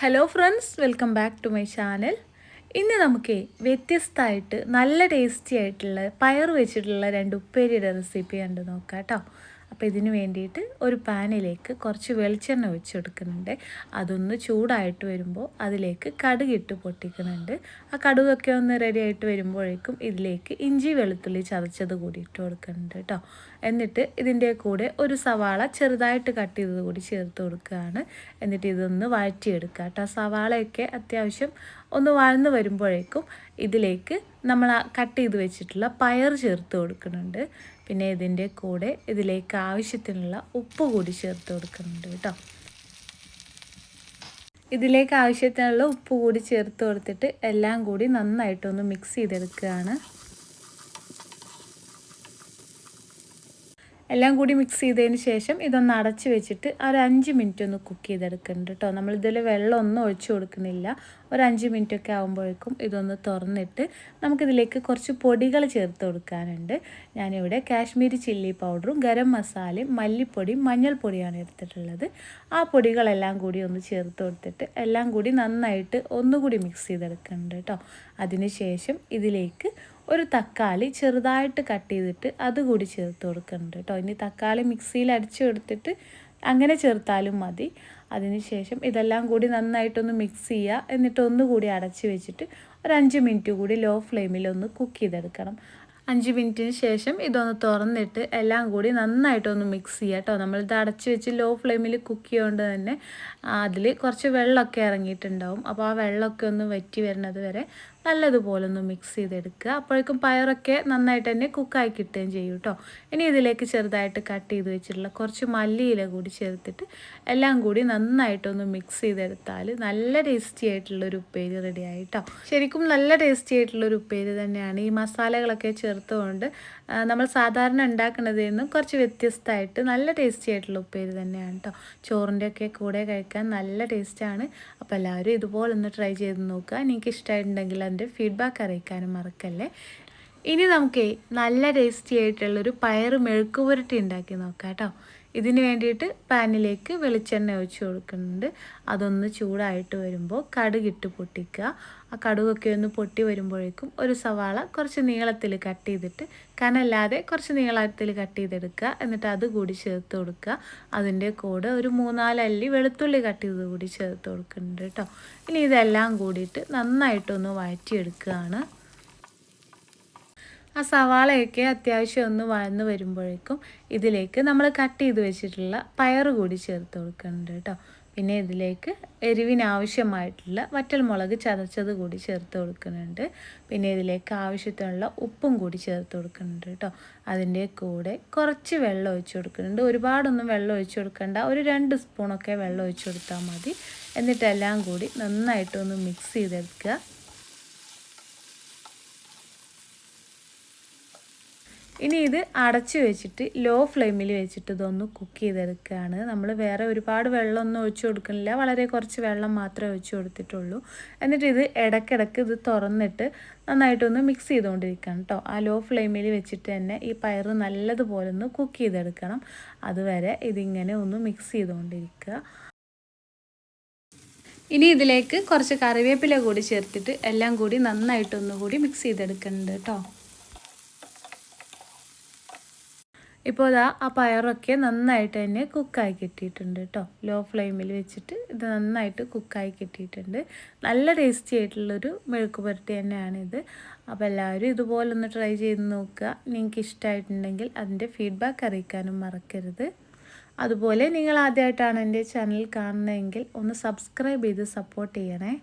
Hello friends welcome back to my channel ഇന്ന് നമുക്ക് വ്യത്യസ്തമായിട്ട് നല്ല ടേസ്റ്റി ആയിട്ടുള്ള പയർ വെച്ചിട്ടുള്ള രണ്ട് ഉപ്പേരിയുടെ റെസിപ്പി കണ്ട് നോക്കാം കേട്ടോ. അപ്പോൾ ഇതിന് വേണ്ടിയിട്ട് ഒരു പാനിലേക്ക് കുറച്ച് വെളിച്ചെണ്ണ വെച്ച് കൊടുക്കുന്നുണ്ട് അതൊന്ന് ചൂടായിട്ട് വരുമ്പോൾ അതിലേക്ക് കടുകിട്ട് പൊട്ടിക്കുന്നുണ്ട്. ആ കടുകൊക്കെ ഒന്ന് റെഡി ആയിട്ട് വരുമ്പോഴേക്കും ഇതിലേക്ക് ഇഞ്ചി വെളുത്തുള്ളി ചതച്ചത് കൂടി ഇട്ട് കൊടുക്കുന്നുണ്ട് കേട്ടോ. എന്നിട്ട് ഇതിന്റെ കൂടെ ഒരു സവാള ചെറുതായിട്ട് കട്ട് ചെയ്തത് കൂടി ചേർത്ത് കൊടുക്കുകയാണ്. എന്നിട്ട് ഇതൊന്ന് വഴറ്റിയെടുക്കുക കേട്ടോ. സവാളയൊക്കെ അത്യാവശ്യം ഒന്ന് വഴന്ന് വരുമ്പോഴേക്കും ഇതിലേക്ക് നമ്മൾ കട്ട് ചെയ്ത് വെച്ചിട്ടുള്ള പയർ ചേർത്ത് കൊടുക്കുന്നുണ്ട്. പിന്നെ ഇതിന്റെ കൂടെ ഇതിലേക്ക് ആവശ്യത്തിനുള്ള ഉപ്പ് കൂടി ചേർത്ത് കൊടുക്കുന്നുണ്ട് കേട്ടോ. ഇതിലേക്ക് ആവശ്യത്തിനുള്ള ഉപ്പ് കൂടി ചേർത്ത് കൊടുത്തിട്ട് എല്ലാം കൂടി നന്നായിട്ടൊന്ന് മിക്സ് ചെയ്തെടുക്കുകയാണ്. എല്ലാം കൂടി മിക്സ് ചെയ്തതിന് ശേഷം ഇതൊന്ന് അടച്ച് വെച്ചിട്ട് ഒരു അഞ്ച് മിനിറ്റ് ഒന്ന് കുക്ക് ചെയ്തെടുക്കുന്നുണ്ട് കേട്ടോ നമ്മളിതിൽ വെള്ളമൊന്നും ഒഴിച്ചു കൊടുക്കുന്നില്ല. ഒരു അഞ്ച് മിനിറ്റ് ഒക്കെ ആകുമ്പോഴേക്കും ഇതൊന്ന് തുറന്നിട്ട് നമുക്കിതിലേക്ക് കുറച്ച് പൊടികൾ ചേർത്ത് കൊടുക്കാനുണ്ട്. ഞാനിവിടെ കാശ്മീരി ചില്ലി പൗഡറും ഗരം മസാലയും മല്ലിപ്പൊടിയും മഞ്ഞൾപ്പൊടിയാണ് എടുത്തിട്ടുള്ളത്. ആ പൊടികളെല്ലാം കൂടി ഒന്ന് ചേർത്ത് കൊടുത്തിട്ട് എല്ലാം കൂടി നന്നായിട്ട് ഒന്നുകൂടി മിക്സ് ചെയ്തെടുക്കുന്നുണ്ട് കേട്ടോ അതിനുശേഷം ഇതിലേക്ക് ഒരു തക്കാളി ചെറുതായിട്ട് കട്ട് ചെയ്തിട്ട് അതുകൂടി ചേർത്ത് കൊടുക്കുന്നുണ്ട് കേട്ടോ. ഇനി തക്കാളി മിക്സിയിൽ അടിച്ചു കൊടുത്തിട്ട് അങ്ങനെ ചേർത്താലും മതി. അതിനുശേഷം ഇതെല്ലാം കൂടി നന്നായിട്ടൊന്ന് മിക്സ് ചെയ്യുക. എന്നിട്ട് ഒന്നുകൂടി അടച്ച് വെച്ചിട്ട് ഒരു അഞ്ച് മിനിറ്റ് കൂടി ലോ ഫ്ലെയിമിൽ ഒന്ന് കുക്ക് ചെയ്തെടുക്കണം. അഞ്ച് മിനിറ്റിന് ശേഷം ഇതൊന്ന് തുറന്നിട്ട് എല്ലാം കൂടി നന്നായിട്ടൊന്ന് മിക്സ് ചെയ്യുക കേട്ടോ. നമ്മളിത് അടച്ച് വെച്ച് ലോ ഫ്ലെയിമിൽ കുക്ക് ചെയ്യുകൊണ്ട് തന്നെ അതിൽ കുറച്ച് വെള്ളമൊക്കെ ഇറങ്ങിയിട്ടുണ്ടാവും. അപ്പോൾ ആ വെള്ളമൊക്കെ ഒന്ന് വറ്റി വരുന്നത് വരെ നല്ലതുപോലെ ഒന്ന് മിക്സ് ചെയ്തെടുക്കുക. അപ്പോഴേക്കും പയറൊക്കെ നന്നായിട്ട് തന്നെ കുക്കായി കിട്ടുകയും ചെയ്യും കേട്ടോ ഇനി ഇതിലേക്ക് ചെറുതായിട്ട് കട്ട് ചെയ്ത് വെച്ചിട്ടുള്ള കുറച്ച് മല്ലിയില കൂടി ചേർത്തിട്ട് എല്ലാം കൂടി നന്നായിട്ടൊന്ന് മിക്സ് ചെയ്തെടുത്താൽ നല്ല ടേസ്റ്റി ആയിട്ടുള്ളൊരു ഉപ്പേരി റെഡി ആയിട്ടോ ശരിക്കും നല്ല ടേസ്റ്റി ആയിട്ടുള്ളൊരു ഉപ്പേരി തന്നെയാണ്. ഈ മസാലകളൊക്കെ ചേർത്തുകൊണ്ട് നമ്മൾ സാധാരണ ഉണ്ടാക്കുന്നതിൽ നിന്നും കുറച്ച് വ്യത്യസ്തമായിട്ട് നല്ല ടേസ്റ്റി ആയിട്ടുള്ള ഉപ്പേരി തന്നെയാണ് കേട്ടോ ചോറിന്റെ ഒക്കെ കൂടെ കഴിക്കാൻ നല്ല ടേസ്റ്റാണ് അപ്പോൾ എല്ലാവരും ഇതുപോലെ ഒന്ന് ട്രൈ ചെയ്ത് നോക്കുക. എനിക്ക് ഇഷ്ടമായിട്ടുണ്ടെങ്കിൽ അതിന്റെ ഫീഡ്ബാക്ക് അറിയിക്കാനും മറക്കല്ലേ? ഇനി നമുക്ക് നല്ല ടേസ്റ്റി ആയിട്ടുള്ളൊരു പയർ മെഴുക്കുപുരട്ടി ഉണ്ടാക്കി നോക്കാം കേട്ടോ. ഇതിന് വേണ്ടിയിട്ട് പാനിലേക്ക് വെളിച്ചെണ്ണ ഒഴിച്ച് കൊടുക്കുന്നുണ്ട്. അതൊന്ന് ചൂടായിട്ട് വരുമ്പോൾ കടുകിട്ട് പൊട്ടിക്കുക. ആ കടുകൊക്കെ ഒന്ന് പൊട്ടി വരുമ്പോഴേക്കും ഒരു സവാള കുറച്ച് നീളത്തിൽ കട്ട് ചെയ്തിട്ട് കനല്ലാതെ കുറച്ച് നീളത്തിൽ കട്ട് ചെയ്തെടുക്കുക. എന്നിട്ട് അത് കൂടി ചേർത്ത് കൊടുക്കുക. അതിന്റെ കൂടെ ഒരു മൂന്നാലല്ലി വെളുത്തുള്ളി കട്ട് ചെയ്ത് കൂടി ചേർത്ത് കൊടുക്കുന്നുണ്ട് കേട്ടോ. ഇനി ഇതെല്ലാം കൂടിയിട്ട് നന്നായിട്ടൊന്ന് വഴറ്റിയെടുക്കുകയാണ്. ആ സവാളയൊക്കെ അത്യാവശ്യം ഒന്ന് വഴന്ന് വരുമ്പോഴേക്കും ഇതിലേക്ക് നമ്മൾ കട്ട് ചെയ്ത് വെച്ചിട്ടുള്ള പയർ കൂടി ചേർത്ത് കൊടുക്കുന്നുണ്ട് കേട്ടോ. പിന്നെ ഇതിലേക്ക് എരിവിനാവശ്യമായിട്ടുള്ള വറ്റൽമുളക് ചതച്ചത് കൂടി ചേർത്ത് കൊടുക്കുന്നുണ്ട്. പിന്നെ ഇതിലേക്ക് ആവശ്യത്തിനുള്ള ഉപ്പും കൂടി ചേർത്ത് കൊടുക്കുന്നുണ്ട് കേട്ടോ. അതിന്റെ കൂടെ കുറച്ച് വെള്ളം ഒഴിച്ചു കൊടുക്കുന്നുണ്ട്. ഒരുപാടൊന്നും വെള്ളം ഒഴിച്ചു കൊടുക്കണ്ട. ഒരു രണ്ട് സ്പൂണൊക്കെ വെള്ളം ഒഴിച്ചു കൊടുത്താൽ മതി. എന്നിട്ടെല്ലാം കൂടി നന്നായിട്ടൊന്ന് മിക്സ് ചെയ്തെടുക്കുക. ഇനി ഇത് അടച്ചു വെച്ചിട്ട് ലോ ഫ്ലെയിമിൽ വെച്ചിട്ട് ഇതൊന്ന് കുക്ക് ചെയ്തെടുക്കുകയാണ് നമ്മൾ വേറെ ഒരുപാട് വെള്ളമൊന്നും ഒഴിച്ചു കൊടുക്കുന്നില്ല. വളരെ കുറച്ച് വെള്ളം മാത്രമേ ഒഴിച്ചു കൊടുത്തിട്ടുള്ളൂ. എന്നിട്ട് ഇത് ഇടയ്ക്കിടയ്ക്ക് ഇത് തുറന്നിട്ട് നന്നായിട്ടൊന്ന് മിക്സ് ചെയ്തുകൊണ്ടിരിക്കണം കേട്ടോ ആ ലോ ഫ്ലെയിമിൽ വെച്ചിട്ട് തന്നെ ഈ പയർ നല്ലതുപോലെ ഒന്ന് കുക്ക് ചെയ്തെടുക്കണം. അതുവരെ ഇതിങ്ങനെ ഒന്ന് മിക്സ് ചെയ്തുകൊണ്ടിരിക്കുക. ഇനി ഇതിലേക്ക് കുറച്ച് കറിവേപ്പില കൂടി ചേർത്തിട്ട് എല്ലാം കൂടി നന്നായിട്ടൊന്നുകൂടി മിക്സ് ചെയ്തെടുക്കുന്നുണ്ട് കേട്ടോ ഇപ്പോൾ ഇതാ ആ പയറൊക്കെ നന്നായിട്ട് തന്നെ കുക്കായി കിട്ടിയിട്ടുണ്ട് കേട്ടോ. ലോ ഫ്ലെയിമിൽ വെച്ചിട്ട് ഇത് നന്നായിട്ട് കുക്കായി കിട്ടിയിട്ടുണ്ട്. നല്ല ടേസ്റ്റി ആയിട്ടുള്ളൊരു മെഴുക്ക് പുരട്ടി തന്നെയാണിത്. അപ്പോൾ എല്ലാവരും ഇതുപോലെ ഒന്ന് ട്രൈ ചെയ്ത് നോക്കുക. നിങ്ങൾക്ക് ഇഷ്ടമായിട്ടുണ്ടെങ്കിൽ അതിന്റെ ഫീഡ്ബാക്ക് അറിയിക്കാനും മറക്കരുത്. അതുപോലെ നിങ്ങൾ ആദ്യമായിട്ടാണ് എന്റെ ചാനൽ കാണുന്നതെങ്കിൽ ഒന്ന് സബ്സ്ക്രൈബ് ചെയ്ത് സപ്പോർട്ട് ചെയ്യണേ.